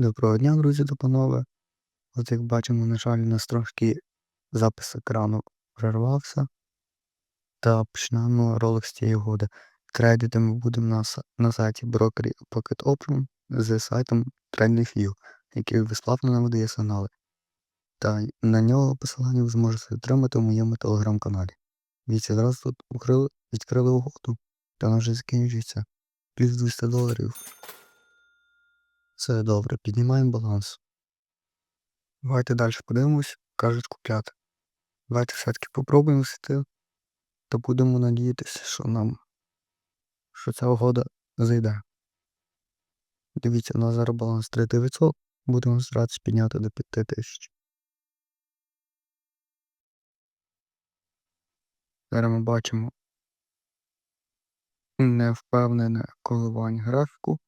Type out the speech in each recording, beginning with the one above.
Доброго дня, друзі та панове. От як бачимо, на жаль, у нас трошки запис екрану перервався. Та почнемо ролик з цієї угоди. Трейдити ми будемо на, на сайті брокері Pocket Option з сайтом TradingView, який безплатно нам видає сигнали. Та на нього посилання ви зможете отримати у моєму телеграм-каналі. Дивіться, зараз тут відкрили угоду, та вона вже закінчується. Плюс 200 доларів. Це добре, піднімаємо баланс. Давайте далі подивимось, кажуть купляти. Давайте все-таки попробуємо зайти. Та будемо надіятися, що нам що ця угода зайде. Дивіться, у нас зараз баланс 3900, будемо старатися підняти до 5000. Зараз ми бачимо невпевнене коливання графіку.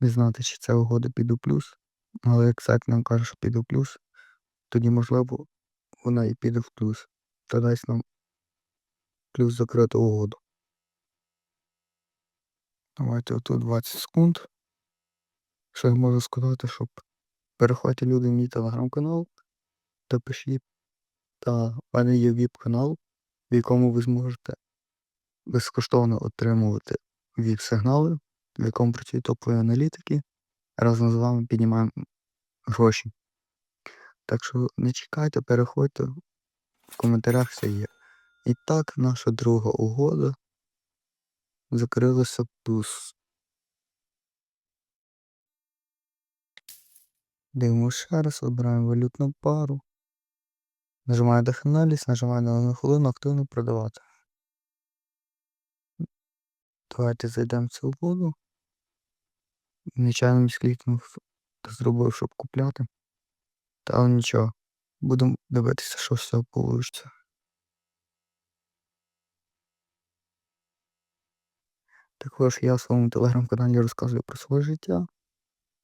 Не знати, чи ця угода піде в плюс. Але як сайт нам каже, що піде в плюс, тоді можливо вона і піде в плюс. Та дасть нам плюс закриту угоду. Давайте отут 20 секунд. Що я можу сказати, щоб переходьте люди мій телеграм-канал та пишіть. Та в мене є віп-канал, в якому ви зможете безкоштовно отримувати віп-сигнали, в якому працюють топові аналітики. Разом з вами піднімаємо гроші. Так що не чекайте, переходьте, в коментарях все є. І так, наша друга угода закрилася плюс. Дивимося ще раз, обираємо валютну пару. Нажимаю доханаліз, нажимаю на одну хвилину активно продавати. Давайте зайдемо в цю угоду. Нечайно місклікнув та зробив, щоб купляти. Та нічого. Будемо дивитися, що з цього вийде. Також я в своєму телеграм-каналі розказую про своє життя.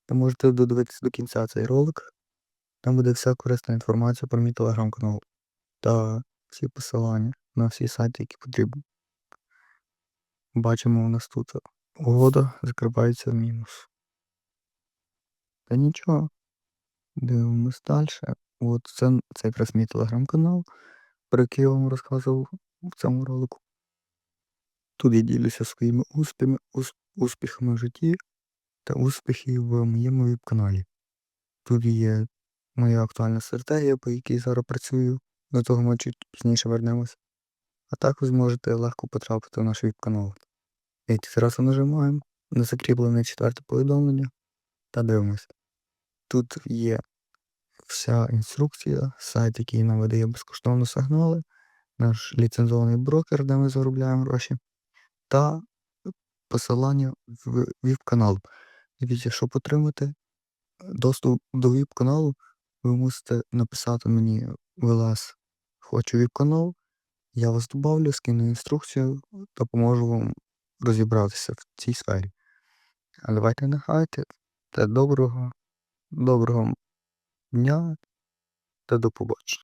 Та можете додивитися до кінця цей ролик. Там буде вся корисна інформація про мій телеграм-канал та всі посилання на всі сайти, які потрібні. Бачимо, у нас тут угода закривається в мінус. Та нічого. Дивимось далі. От це, це якраз мій телеграм-канал, про який я вам розказував в цьому ролику. Тут я ділюся своїми успіхами, успіхами в житті та успіхи в моєму веб-каналі. Тут є моя актуальна стратегія, по якій зараз працюю. До того ми чуть пізніше вернемось. А так ви зможете легко потрапити в наш веб-канал. І зараз нажимаємо на закріплене четверте повідомлення та дивимось. Тут є вся інструкція, сайт, який нам видає безкоштовно сигнали, наш ліцензований брокер, де ми заробляємо гроші, та посилання в віп-канал. Дивіться, щоб отримати доступ до віп-каналу, ви мусите написати мені в ЛС Хочу віп-канал, я вас добавлю, скину інструкцію та поможу вам розібратися в цій сфері. А давайте не хайте. Та доброго, доброго дня та до побачення.